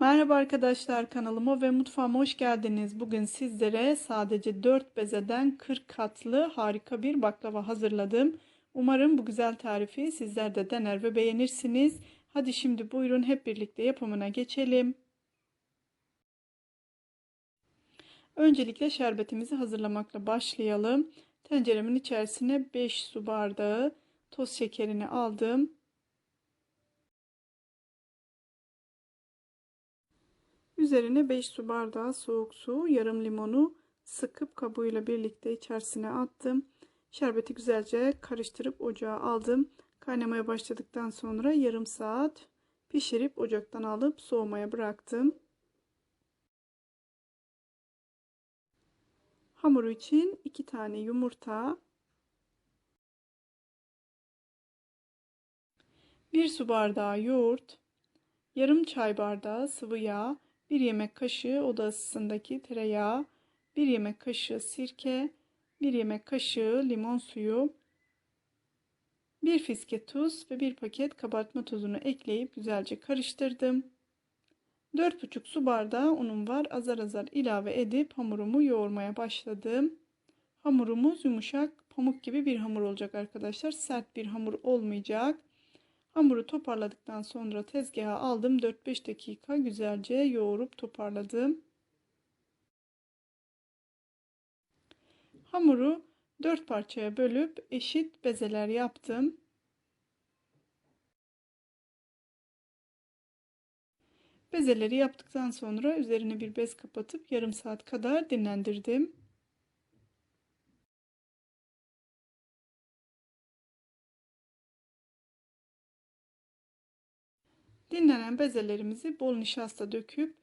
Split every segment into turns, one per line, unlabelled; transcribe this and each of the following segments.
Merhaba arkadaşlar kanalıma ve mutfağıma hoş geldiniz. Bugün sizlere sadece 4 bezeden 40 katlı harika bir baklava hazırladım. Umarım bu güzel tarifi sizler de dener ve beğenirsiniz. Hadi şimdi buyurun hep birlikte yapımına geçelim. Öncelikle şerbetimizi hazırlamakla başlayalım. Tenceremin içerisine 5 su bardağı toz şekerini aldım. Üzerine 5 su bardağı soğuk su, yarım limonu sıkıp kabuğuyla birlikte içerisine attım. Şerbeti güzelce karıştırıp ocağa aldım. Kaynamaya başladıktan sonra yarım saat pişirip ocaktan alıp soğumaya bıraktım. Hamuru için 2 tane yumurta, 1 su bardağı yoğurt, yarım çay bardağı sıvı yağ, 1 yemek kaşığı oda ısısındaki tereyağı, 1 yemek kaşığı sirke, 1 yemek kaşığı limon suyu, 1 fiske tuz ve 1 paket kabartma tozunu ekleyip güzelce karıştırdım. 4,5 su bardağı unum var. Azar azar ilave edip hamurumu yoğurmaya başladım. Hamurumuz yumuşak, pamuk gibi bir hamur olacak arkadaşlar. Sert bir hamur olmayacak. Hamuru toparladıktan sonra tezgaha aldım. 4-5 dakika güzelce yoğurup toparladım. Hamuru 4 parçaya bölüp eşit bezeler yaptım. Bezeleri yaptıktan sonra üzerine bir bez kapatıp yarım saat kadar dinlendirdim. Dinlenen bezelerimizi bol nişasta döküp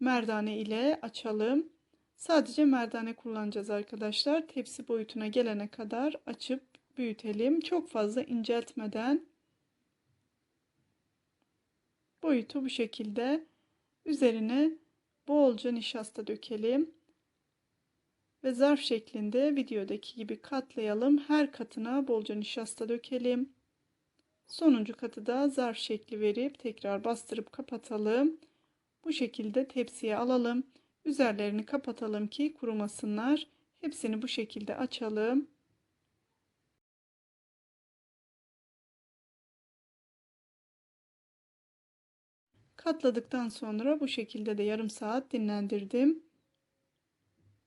merdane ile açalım. Sadece merdane kullanacağız arkadaşlar. Tepsi boyutuna gelene kadar açıp büyütelim. Çok fazla inceltmeden boyutu bu şekilde üzerine bolca nişasta dökelim. Ve zarf şeklinde videodaki gibi katlayalım. Her katına bolca nişasta dökelim. Sonuncu katı da zarf şekli verip tekrar bastırıp kapatalım. Bu şekilde tepsiye alalım. Üzerlerini kapatalım ki kurumasınlar. Hepsini bu şekilde açalım. Katladıktan sonra bu şekilde de yarım saat dinlendirdim.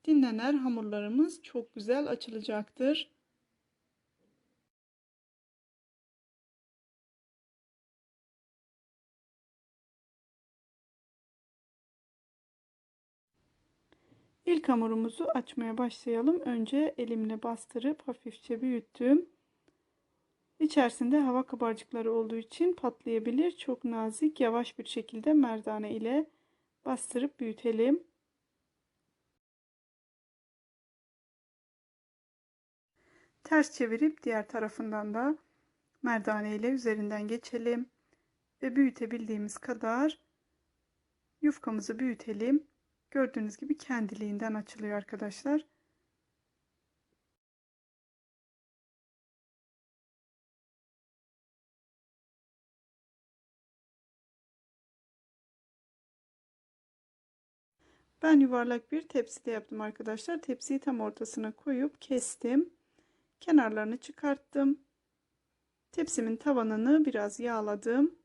Dinlenen hamurlarımız çok güzel açılacaktır. İlk hamurumuzu açmaya başlayalım. Önce elimle bastırıp hafifçe büyüttüm. İçerisinde hava kabarcıkları olduğu için patlayabilir. Çok nazik, yavaş bir şekilde merdane ile bastırıp büyütelim. Ters çevirip diğer tarafından da merdane ile üzerinden geçelim ve büyütebildiğimiz kadar yufkamızı büyütelim. Gördüğünüz gibi kendiliğinden açılıyor arkadaşlar. Ben yuvarlak bir tepside yaptım arkadaşlar. Tepsiyi tam ortasına koyup kestim. Kenarlarını çıkarttım. Tepsimin tavanını biraz yağladım.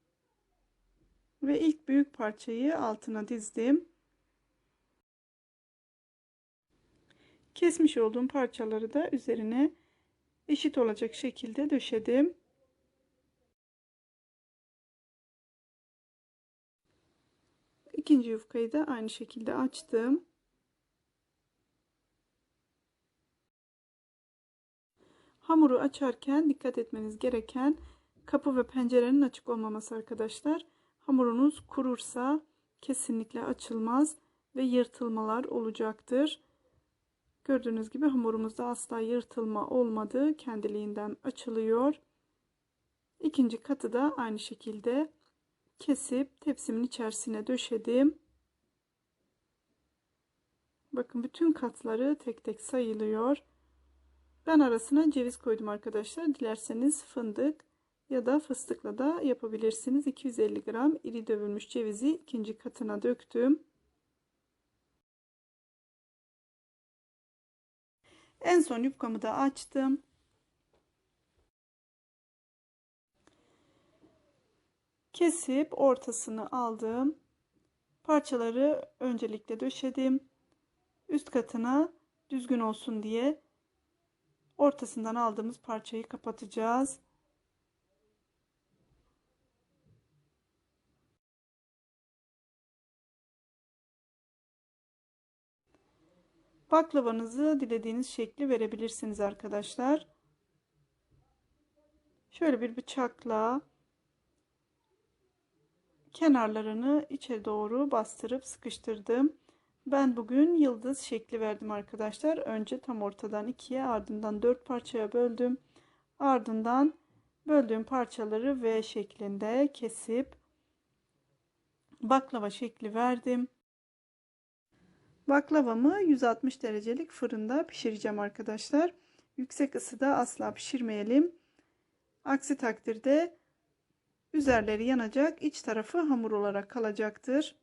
Ve ilk büyük parçayı altına dizdim. Kesmiş olduğum parçaları da üzerine eşit olacak şekilde döşedim. İkinci yufkayı da aynı şekilde açtım. Hamuru açarken dikkat etmeniz gereken kapı ve pencerenin açık olmaması arkadaşlar. Hamurunuz kurursa kesinlikle açılmaz ve yırtılmalar olacaktır. Gördüğünüz gibi hamurumuzda asla yırtılma olmadı. Kendiliğinden açılıyor. İkinci katı da aynı şekilde kesip tepsimin içerisine döşedim. Bakın bütün katları tek tek sayılıyor. Ben arasına ceviz koydum arkadaşlar. Dilerseniz fındık ya da fıstıkla da yapabilirsiniz. 250 gram iri dövülmüş cevizi ikinci katına döktüm. En son yufkamı da açtım. Kesip ortasını aldım. Parçaları öncelikle döşedim. Üst katına düzgün olsun diye ortasından aldığımız parçayı kapatacağız. Baklavanızı dilediğiniz şekli verebilirsiniz arkadaşlar. Şöyle bir bıçakla kenarlarını içe doğru bastırıp sıkıştırdım. Ben bugün yıldız şekli verdim arkadaşlar. Önce tam ortadan ikiye ardından dört parçaya böldüm. Ardından böldüğüm parçaları V şeklinde kesip baklava şekli verdim. Baklavamı 160 derecelik fırında pişireceğim arkadaşlar. Yüksek ısıda asla pişirmeyelim. Aksi takdirde üzerleri yanacak, iç tarafı hamur olarak kalacaktır.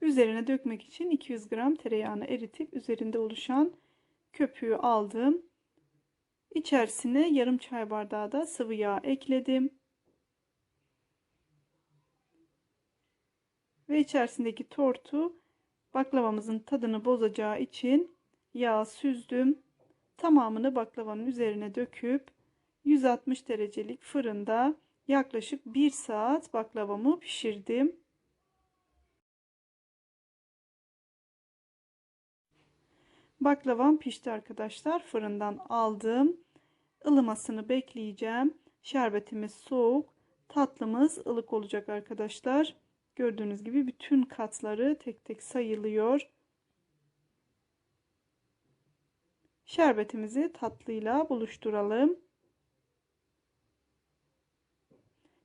Üzerine dökmek için 200 gram tereyağını eritip üzerinde oluşan köpüğü aldım. İçerisine yarım çay bardağı da sıvı yağ ekledim. Ve içerisindeki tortu baklavamızın tadını bozacağı için yağ süzdüm. Tamamını baklavanın üzerine döküp 160 derecelik fırında yaklaşık 1 saat baklavamı pişirdim. Baklavam pişti arkadaşlar. Fırından aldım. ılımasını bekleyeceğim. Şerbetimiz soğuk. Tatlımız ılık olacak arkadaşlar. Gördüğünüz gibi bütün katları tek tek sayılıyor. Şerbetimizi tatlıyla buluşturalım.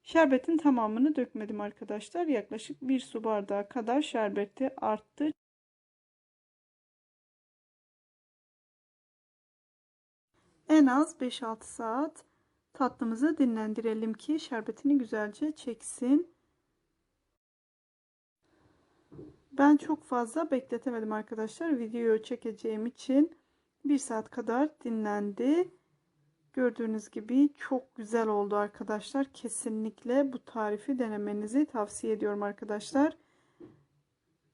Şerbetin tamamını dökmedim arkadaşlar. Yaklaşık bir su bardağı kadar şerbeti arttı. En az 5-6 saat tatlımızı dinlendirelim ki şerbetini güzelce çeksin. Ben çok fazla bekletemedim arkadaşlar. Videoyu çekeceğim için bir saat kadar dinlendi. Gördüğünüz gibi çok güzel oldu arkadaşlar. Kesinlikle bu tarifi denemenizi tavsiye ediyorum arkadaşlar.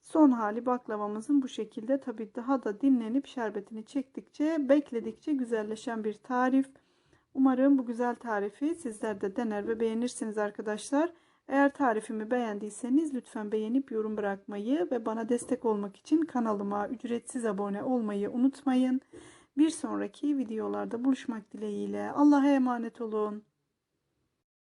Son hali baklavamızın bu şekilde tabi daha da dinlenip şerbetini çektikçe bekledikçe güzelleşen bir tarif. Umarım bu güzel tarifi sizler de dener ve beğenirsiniz arkadaşlar. Eğer tarifimi beğendiyseniz lütfen beğenip yorum bırakmayı ve bana destek olmak için kanalıma ücretsiz abone olmayı unutmayın. Bir sonraki videolarda buluşmak dileğiyle. Allah'a emanet olun.